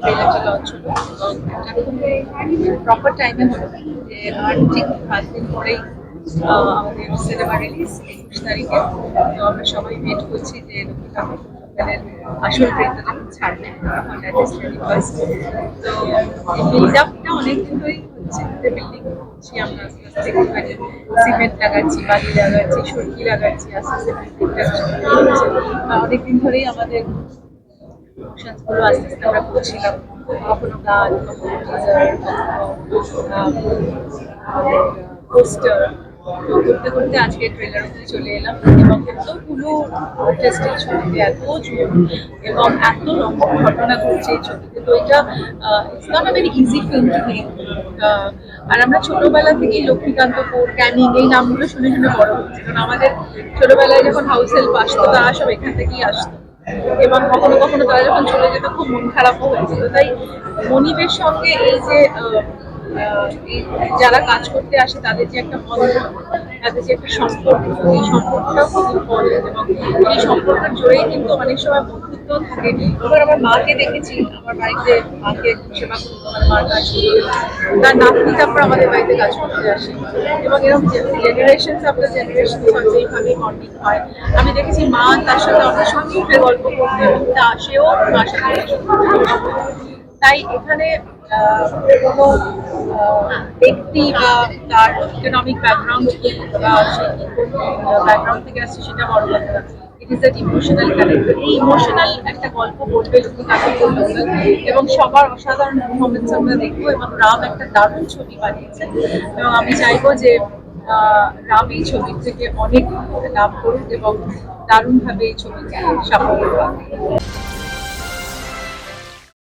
ট্রেলারটা লঞ্চ হলো প্রপার টাইমে হলো যে আর ঠিক পাঁচ দিন পরেই আমাদের সিনেমা রিলিজ একুশ তারিখে। তো আমরা সবাই ওয়েট করছি যে ঠাকুর আসল ট্রেনটা ছাড়বে তো বিল্ড আপটা অনেকদিন ধরেই হচ্ছে। বিল্ডিং করছি আমরা, আস্তে আস্তে সিমেন্ট লাগাচ্ছি, বালি লাগাচ্ছি, সরকি লাগাচ্ছি, আস্তে আস্তে অনেকদিন ধরেই আমাদের প্রমোশনসগুলো আস্তে আস্তে আমরা করছিলাম কখনো গান, কখনো পোস্টার করতে করতে আজকে ট্রেলার অব্দি চলে এলাম এবং এতগুলো টেস্টের ছবিতে, এত জোর এবং এত রকম ঘটনা ঘটছে এই ছবিতে। তো এটা it's not a very easy film to make আর আমরা ছোটবেলা থেকেই লক্ষ্মীকান্তপুর, ক্যানিং, এই নামগুলো শুনে শুনে বড় হচ্ছে কারণ আমাদের ছোটবেলায় যখন হাউস হেল্প আসতো তারা সব এখান থেকেই আসতো। এবং কখনো কখনো তারা যখন চলে যেত, খুব মন খারাপও হয়েছিল। তাই মনিবের সঙ্গে এই যে যারা কাজ করতে আসে, তাদের যে একটা বন্ধন, তাদের যে একটা সম্পর্ক এই সম্পর্কটাও খুব ইম্পর্টেন্ট এবং এই সম্পর্কের জোরেই কিন্তু অনেক সময় বন্ধুত্ব থাকে। এবার আমার মাকে দেখেছি, আমার বাড়িতে মাকে সেবা করতো, আমার মার কাজ তার নাতনি তারপর আমাদের বাড়িতে কাজ করতে আসে। এবং এরকম জেনারেশন আফটার জেনারেশন হয়তো এইভাবেই বন্ডিং হয়। আমি দেখেছি মা তার সাথে অনেক সঙ্গে গল্প করতে, এবং তা সেও মার সাথে। তাই এখানে কোনো ব্যক্তি বা তার ইকোনমিক ব্যাকগ্রাউন্ড কি, বা সে কি ব্যাকগ্রাউন্ড থেকে আসছে সেটা বড় কথা। It is that emotional connect এই ইমোশনাল একটা গল্প বলবে কাকুর লোকাল এবং সবার অসাধারণ পারফরমেন্স আমরা দেখব, এবং রাম একটা দারুণ ছবি বানিয়েছে। এবং আমি চাইব যে রাম এই ছবির থেকে অনেক লাভ করুক এবং দারুণভাবে এই ছবিকে সাফল্য পাবে